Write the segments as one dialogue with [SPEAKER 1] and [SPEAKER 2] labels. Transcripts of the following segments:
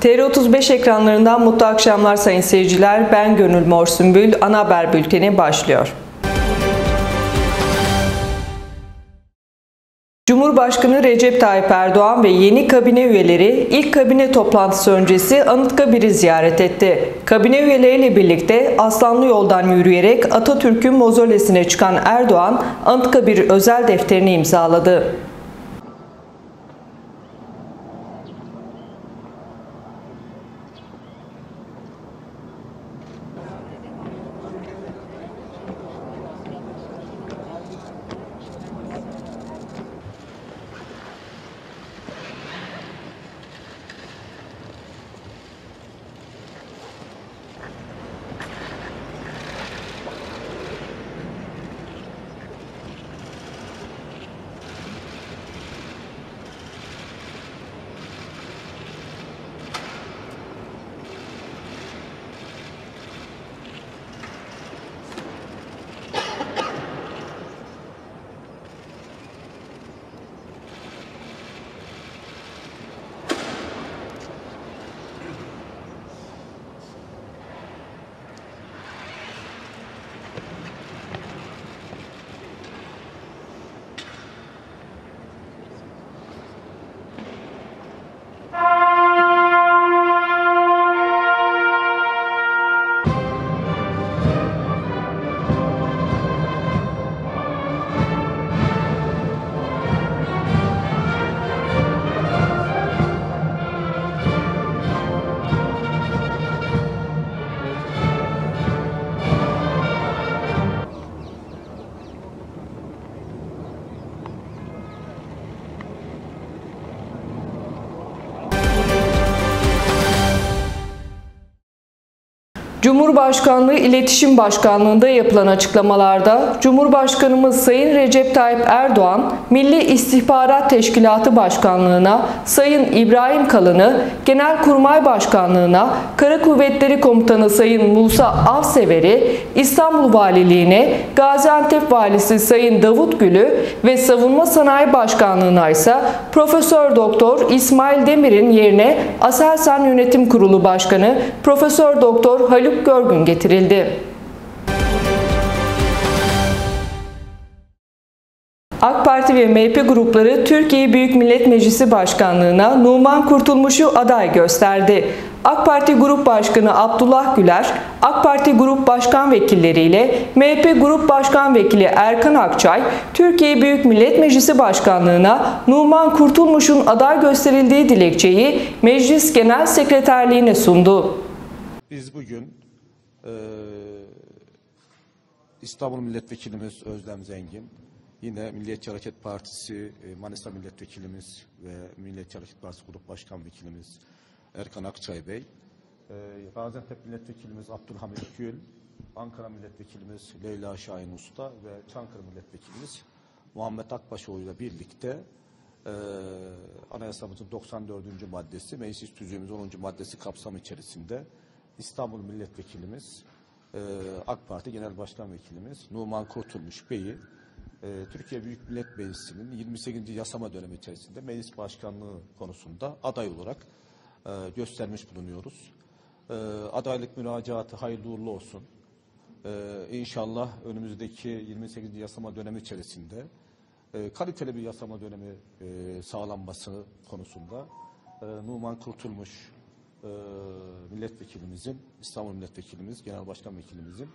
[SPEAKER 1] TR35 ekranlarından mutlu akşamlar sayın seyirciler. Ben Gönül Mor Sümbül. Ana haber bülteni başlıyor. Cumhurbaşkanı Recep Tayyip Erdoğan ve yeni kabine üyeleri ilk kabine toplantısı öncesi Anıtkabir'i ziyaret etti. Kabine üyeleriyle birlikte Aslanlı yoldan yürüyerek Atatürk'ün mozolesine çıkan Erdoğan, Anıtkabir özel defterini imzaladı. Cumhurbaşkanlığı İletişim Başkanlığı'nda yapılan açıklamalarda Cumhurbaşkanımız Sayın Recep Tayyip Erdoğan, Milli İstihbarat Teşkilatı Başkanlığı'na, Sayın İbrahim Kalın'ı, Genelkurmay Başkanlığı'na, Kara Kuvvetleri Komutanı Sayın Musa Avsever'i, İstanbul Valiliğine, Gaziantep Valisi Sayın Davut Gül'ü ve Savunma Sanayi Başkanlığı'na ise Profesör Doktor İsmail Demir'in yerine Aselsan Yönetim Kurulu Başkanı Profesör Doktor Haluk Görgün getirildi. AK Parti ve MHP grupları Türkiye Büyük Millet Meclisi Başkanlığına Numan Kurtulmuş'u aday gösterdi. AK Parti Grup Başkanı Abdullah Güler, AK Parti Grup Başkan Vekilleri ile MHP Grup Başkan Vekili Erkan Akçay, Türkiye Büyük Millet Meclisi Başkanlığına Numan Kurtulmuş'un aday gösterildiği dilekçeyi Meclis Genel Sekreterliğine sundu.
[SPEAKER 2] Biz bugün e, İstanbul Milletvekilimiz Özlem Zengin, yine Milliyetçi Hareket Partisi e, Manisa Milletvekilimiz ve Milliyetçi Hareket Partisi Grup Başkan Vekilimiz Erkan Akçay Bey, e, Gaziantep Milletvekilimiz Abdülhamit Gül, Ankara Milletvekilimiz Leyla Şahin Usta ve Çankırı Milletvekilimiz Muhammed Akbaşoğlu ile birlikte e, anayasamızın 94. maddesi, meclis tüzüğümüzün 10. maddesi kapsamı içerisinde İstanbul Milletvekilimiz, e, AK Parti Genel Başkan Vekilimiz Numan Kurtulmuş Bey'i e, Türkiye Büyük Millet Meclisi'nin 28. yasama dönemi içerisinde meclis başkanlığı konusunda aday olarak e, göstermiş bulunuyoruz. E, adaylık müracaatı hayırlı uğurlu olsun. E, inşallah önümüzdeki 28. yasama dönemi içerisinde e, kaliteli bir yasama dönemi e, sağlanması konusunda e, Numan Kurtulmuş e, milletvekilimizin, İstanbul milletvekilimiz, genel başkan vekilimizin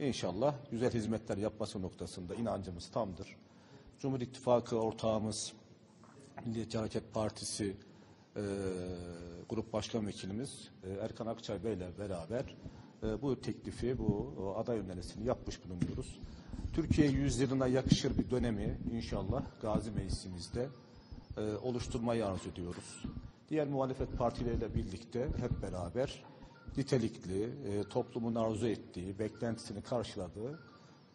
[SPEAKER 2] inşallah güzel hizmetler yapması noktasında inancımız tamdır. Cumhur İttifakı ortağımız, Milliyetçi Hareket Partisi e, grup başkan vekilimiz e, Erkan Akçay Bey ile beraber e, bu teklifi, bu aday önerisini yapmış bulunuyoruz. Türkiye yüzyılına yakışır bir dönemi inşallah Gazi Meclisimizde e, oluşturmayı arzu ediyoruz. Diğer muhalefet partileriyle birlikte hep beraber nitelikli, e, toplumun arzu ettiği, beklentisini karşıladığı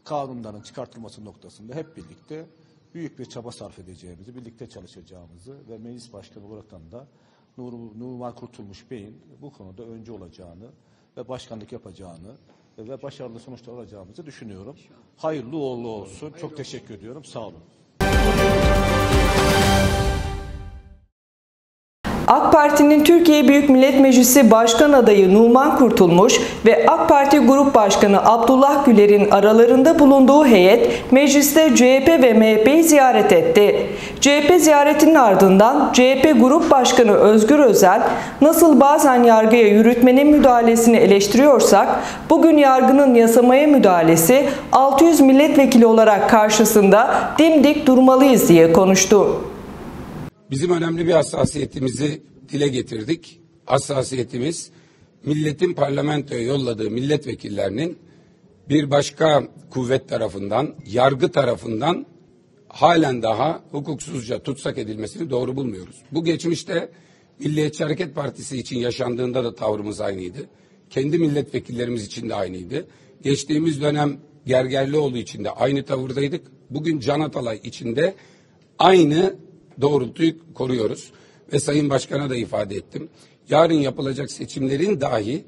[SPEAKER 2] kanunların çıkartılması noktasında hep birlikte büyük bir çaba sarf edeceğimizi, birlikte çalışacağımızı ve meclis başkanı olaraktan da Nur, Numan Kurtulmuş Bey'in bu konuda önce olacağını ve başkanlık yapacağını ve başarılı sonuçlar alacağımızı düşünüyorum. Hayırlı uğurlu olsun. Çok teşekkür ediyorum. Sağ olun.
[SPEAKER 1] AK Parti'nin Türkiye Büyük Millet Meclisi Başkan adayı Numan Kurtulmuş ve AK Parti Grup Başkanı Abdullah Güler'in aralarında bulunduğu heyet mecliste CHP ve MHP'yi ziyaret etti. CHP ziyaretinin ardından CHP Grup Başkanı Özgür Özel nasıl bazen yargıya yürütmenin müdahalesini eleştiriyorsak bugün yargının yasamaya müdahalesi 600 milletvekili olarak karşısında dimdik durmalıyız diye konuştu.
[SPEAKER 3] Bizim önemli bir hassasiyetimizi dile getirdik. Hassasiyetimiz milletin parlamentoya yolladığı milletvekillerinin bir başka kuvvet tarafından, yargı tarafından halen daha hukuksuzca tutsak edilmesini doğru bulmuyoruz. Bu geçmişte Milliyetçi Hareket Partisi için yaşandığında da tavrımız aynıydı. Kendi milletvekillerimiz için de aynıydı. Geçtiğimiz dönem Gergerlioğlu için de aynı tavırdaydık. Bugün Can Atalay için de aynı doğrultuyu koruyoruz. Ve Sayın Başkan'a da ifade ettim. Yarın yapılacak seçimlerin dahi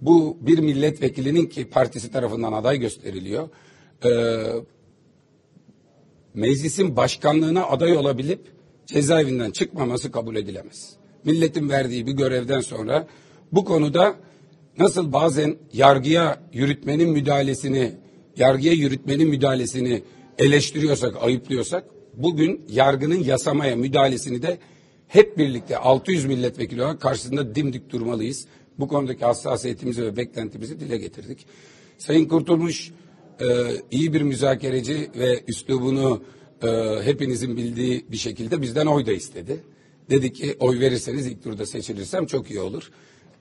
[SPEAKER 3] bu bir milletvekilinin ki partisi tarafından aday gösteriliyor. Ee, meclisin başkanlığına aday olabilip cezaevinden çıkmaması kabul edilemez. Milletin verdiği bir görevden sonra bu konuda nasıl bazen yargıya yürütmenin müdahalesini, yargıya yürütmenin müdahalesini eleştiriyorsak, ayıplıyorsak bugün yargının yasamaya müdahalesini de hep birlikte 600 milletvekili olarak karşısında dimdik durmalıyız. Bu konudaki hassasiyetimizi ve beklentimizi dile getirdik. Sayın Kurtulmuş e, iyi bir müzakereci ve üslubunu e, hepinizin bildiği bir şekilde bizden oy da istedi. Dedi ki oy verirseniz ilk turda seçilirsem çok iyi olur.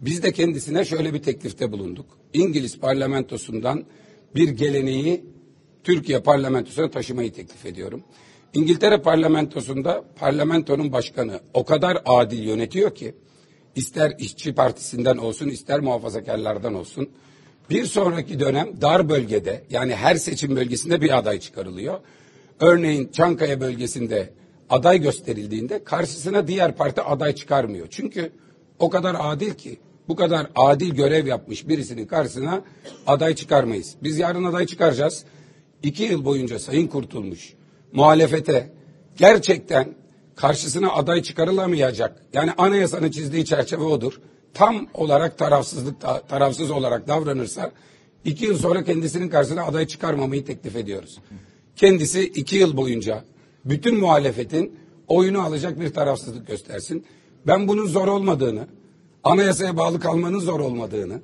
[SPEAKER 3] Biz de kendisine şöyle bir teklifte bulunduk. İngiliz parlamentosundan bir geleneği Türkiye parlamentosuna taşımayı teklif ediyorum. İngiltere parlamentosunda parlamentonun başkanı o kadar adil yönetiyor ki ister işçi partisinden olsun ister muhafazakarlardan olsun bir sonraki dönem dar bölgede yani her seçim bölgesinde bir aday çıkarılıyor. Örneğin Çankaya bölgesinde aday gösterildiğinde karşısına diğer parti aday çıkarmıyor. Çünkü o kadar adil ki bu kadar adil görev yapmış birisinin karşısına aday çıkarmayız. Biz yarın aday çıkaracağız. İki yıl boyunca Sayın Kurtulmuş muhalefete gerçekten karşısına aday çıkarılamayacak. Yani anayasanın çizdiği çerçeve odur. Tam olarak tarafsızlık tarafsız olarak davranırsa iki yıl sonra kendisinin karşısına aday çıkarmamayı teklif ediyoruz. Kendisi iki yıl boyunca bütün muhalefetin oyunu alacak bir tarafsızlık göstersin. Ben bunun zor olmadığını, anayasaya bağlı kalmanın zor olmadığını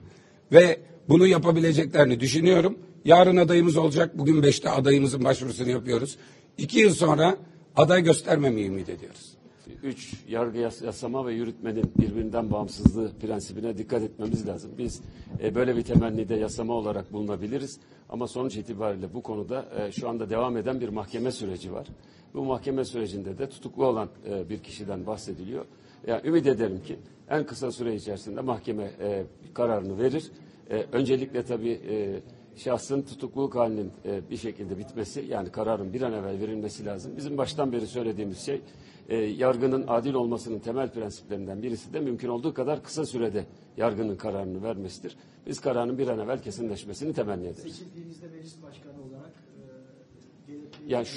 [SPEAKER 3] ve bunu yapabileceklerini düşünüyorum. Yarın adayımız olacak. Bugün beşte adayımızın başvurusunu yapıyoruz. İki yıl sonra aday göstermemeyi ümit ediyoruz.
[SPEAKER 4] Üç, yargı yasama ve yürütmenin birbirinden bağımsızlığı prensibine dikkat etmemiz lazım. Biz e, böyle bir temennide yasama olarak bulunabiliriz. Ama sonuç itibariyle bu konuda e, şu anda devam eden bir mahkeme süreci var. Bu mahkeme sürecinde de tutuklu olan e, bir kişiden bahsediliyor. Yani ümit ederim ki en kısa süre içerisinde mahkeme e, kararını verir. E, öncelikle tabii e, şahsın tutukluluk halinin e, bir şekilde bitmesi yani kararın bir an evvel verilmesi lazım. Bizim baştan beri söylediğimiz şey e, yargının adil olmasının temel prensiplerinden birisi de mümkün olduğu kadar kısa sürede yargının kararını vermesidir. Biz kararın bir an evvel kesinleşmesini temenni ederiz.
[SPEAKER 5] Seçildiğinizde meclis başkanı olarak e, gerekli
[SPEAKER 4] Yani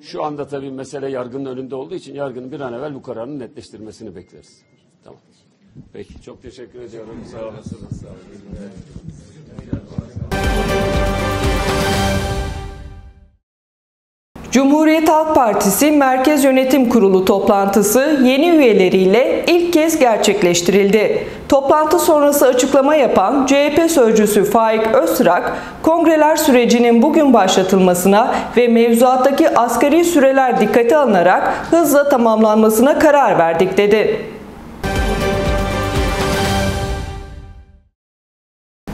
[SPEAKER 4] şu anda tabii mesele yargının önünde olduğu için yargının bir an evvel bu kararını netleştirmesini bekleriz. Tamam. Peki çok teşekkür ediyorum. Sağ olasınız. Sağ olun.
[SPEAKER 1] Cumhuriyet Halk Partisi Merkez Yönetim Kurulu toplantısı yeni üyeleriyle ilk kez gerçekleştirildi. Toplantı sonrası açıklama yapan CHP sözcüsü Faik Öztrak, kongreler sürecinin bugün başlatılmasına ve mevzuattaki asgari süreler dikkate alınarak hızla tamamlanmasına karar verdik dedi.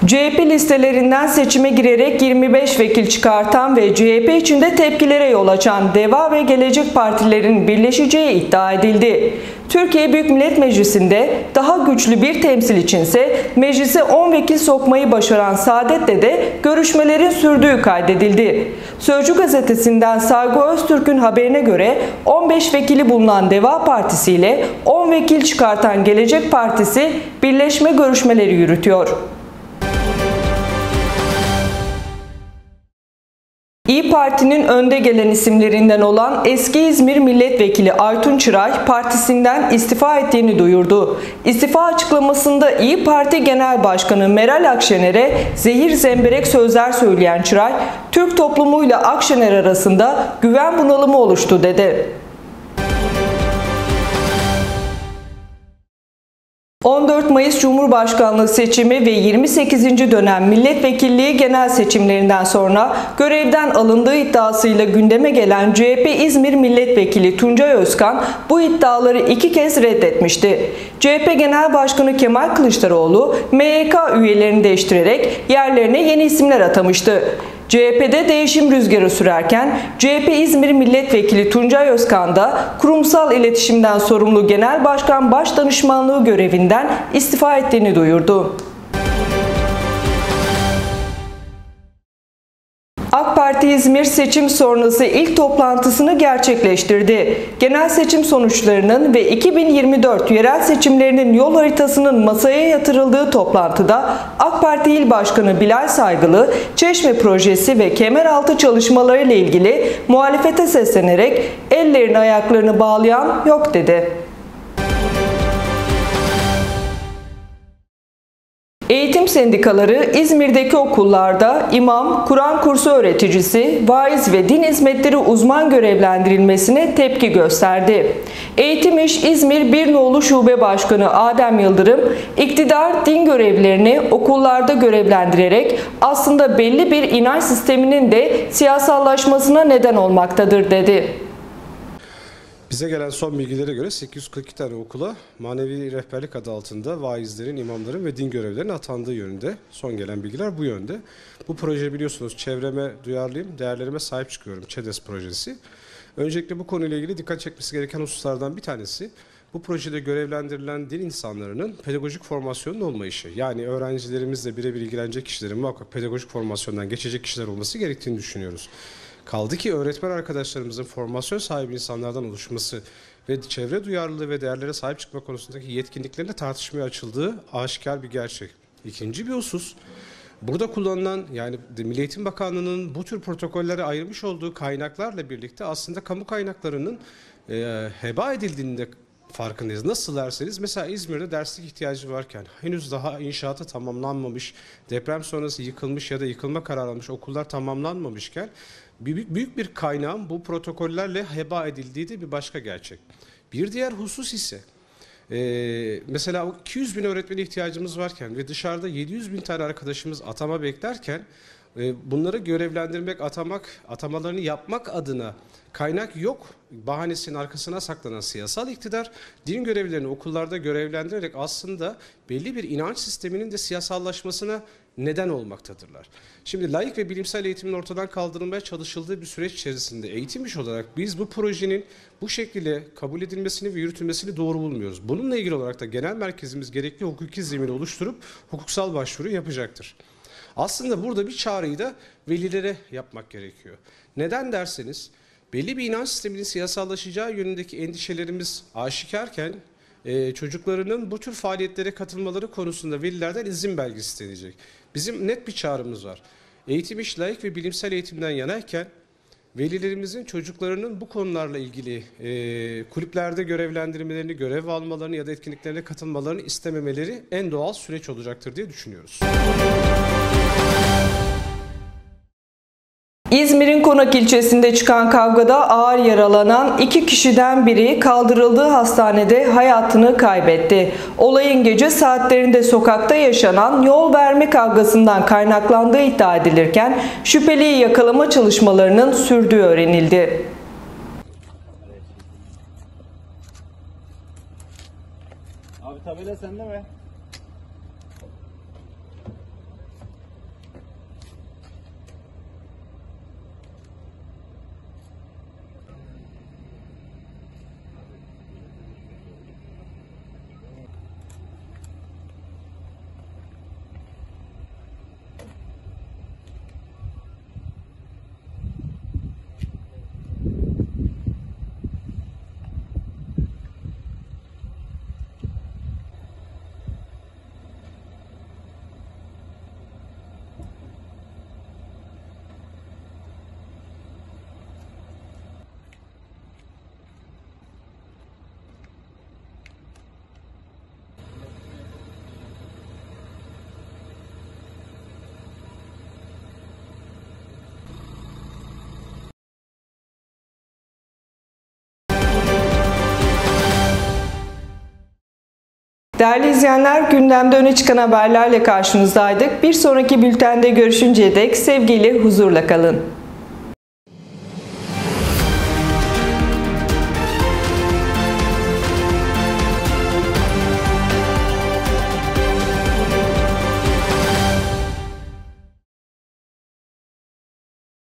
[SPEAKER 1] CHP listelerinden seçime girerek 25 vekil çıkartan ve CHP içinde tepkilere yol açan Deva ve Gelecek Partilerin birleşeceği iddia edildi. Türkiye Büyük Millet Meclisi'nde daha güçlü bir temsil içinse meclise 10 vekil sokmayı başaran Saadet'le de görüşmelerin sürdüğü kaydedildi. Sözcü gazetesinden Saygı Öztürk'ün haberine göre 15 vekili bulunan Deva Partisi ile 10 vekil çıkartan Gelecek Partisi birleşme görüşmeleri yürütüyor. İyi Parti'nin önde gelen isimlerinden olan eski İzmir Milletvekili Aytun Çıray partisinden istifa ettiğini duyurdu. İstifa açıklamasında İyi Parti Genel Başkanı Meral Akşener'e zehir zemberek sözler söyleyen Çıray, Türk toplumuyla Akşener arasında güven bunalımı oluştu dedi. 14 Mayıs Cumhurbaşkanlığı seçimi ve 28. dönem milletvekilliği genel seçimlerinden sonra görevden alındığı iddiasıyla gündeme gelen CHP İzmir Milletvekili Tuncay Özkan bu iddiaları iki kez reddetmişti. CHP Genel Başkanı Kemal Kılıçdaroğlu MYK üyelerini değiştirerek yerlerine yeni isimler atamıştı. CHP'de değişim rüzgarı sürerken CHP İzmir Milletvekili Tuncay Özkan da kurumsal iletişimden sorumlu Genel Başkan Başdanışmanlığı görevinden istifa ettiğini duyurdu. AK Parti İzmir seçim sonrası ilk toplantısını gerçekleştirdi. Genel seçim sonuçlarının ve 2024 yerel seçimlerinin yol haritasının masaya yatırıldığı toplantıda AK Parti İl Başkanı Bilal Saygılı, Çeşme projesi ve kemeraltı çalışmaları ile ilgili muhalefete seslenerek ellerini ayaklarını bağlayan yok dedi. Eğitim sendikaları İzmir'deki okullarda imam, Kur'an kursu öğreticisi, vaiz ve din hizmetleri uzman görevlendirilmesine tepki gösterdi. Eğitim İş İzmir Bir Nolu Şube Başkanı Adem Yıldırım, iktidar din görevlilerini okullarda görevlendirerek aslında belli bir inanç sisteminin de siyasallaşmasına neden olmaktadır dedi.
[SPEAKER 6] Bize gelen son bilgilere göre 842 tane okula manevi rehberlik adı altında vaizlerin, imamların ve din görevlilerinin atandığı yönünde. Son gelen bilgiler bu yönde. Bu proje biliyorsunuz çevreme duyarlıyım, değerlerime sahip çıkıyorum. ÇEDES projesi. Öncelikle bu konuyla ilgili dikkat çekmesi gereken hususlardan bir tanesi bu projede görevlendirilen din insanlarının pedagojik formasyonun olmayışı. Yani öğrencilerimizle birebir ilgilenecek kişilerin muhakkak pedagojik formasyondan geçecek kişiler olması gerektiğini düşünüyoruz. Kaldı ki öğretmen arkadaşlarımızın formasyon sahibi insanlardan oluşması ve çevre duyarlılığı ve değerlere sahip çıkma konusundaki yetkinliklerinde tartışmaya açıldığı aşikar bir gerçek. İkinci bir husus, burada kullanılan yani Milli Eğitim Bakanlığı'nın bu tür protokollere ayırmış olduğu kaynaklarla birlikte aslında kamu kaynaklarının e, heba edildiğini de farkındayız. Nasıl derseniz mesela İzmir'de derslik ihtiyacı varken henüz daha inşaatı tamamlanmamış, deprem sonrası yıkılmış ya da yıkılma kararı almış okullar tamamlanmamışken büyük, büyük bir kaynağın bu protokollerle heba edildiği de bir başka gerçek. Bir diğer husus ise ee, mesela 200 bin öğretmene ihtiyacımız varken ve dışarıda 700 bin tane arkadaşımız atama beklerken e, bunları görevlendirmek, atamak, atamalarını yapmak adına kaynak yok bahanesinin arkasına saklanan siyasal iktidar din görevlilerini okullarda görevlendirerek aslında belli bir inanç sisteminin de siyasallaşmasına neden olmaktadırlar. Şimdi layık ve bilimsel eğitimin ortadan kaldırılmaya çalışıldığı bir süreç içerisinde eğitim iş olarak biz bu projenin bu şekilde kabul edilmesini ve yürütülmesini doğru bulmuyoruz. Bununla ilgili olarak da genel merkezimiz gerekli hukuki zemini oluşturup hukuksal başvuru yapacaktır. Aslında burada bir çağrıyı da velilere yapmak gerekiyor. Neden derseniz belli bir inanç sisteminin siyasallaşacağı yönündeki endişelerimiz aşikarken e, çocuklarının bu tür faaliyetlere katılmaları konusunda velilerden izin belgesi istenecek. Bizim net bir çağrımız var. Eğitim iş layık ve bilimsel eğitimden yanayken velilerimizin çocuklarının bu konularla ilgili e, kulüplerde görevlendirmelerini, görev almalarını ya da etkinliklerine katılmalarını istememeleri en doğal süreç olacaktır diye düşünüyoruz.
[SPEAKER 1] İzmir'in Konak ilçesinde çıkan kavgada ağır yaralanan iki kişiden biri kaldırıldığı hastanede hayatını kaybetti. Olayın gece saatlerinde sokakta yaşanan yol verme kavgasından kaynaklandığı iddia edilirken şüpheliyi yakalama çalışmalarının sürdüğü öğrenildi.
[SPEAKER 7] Abi tabela sende mi?
[SPEAKER 1] Değerli izleyenler gündemde öne çıkan haberlerle karşınızdaydık. Bir sonraki bültende görüşünceye dek sevgiyle huzurla kalın.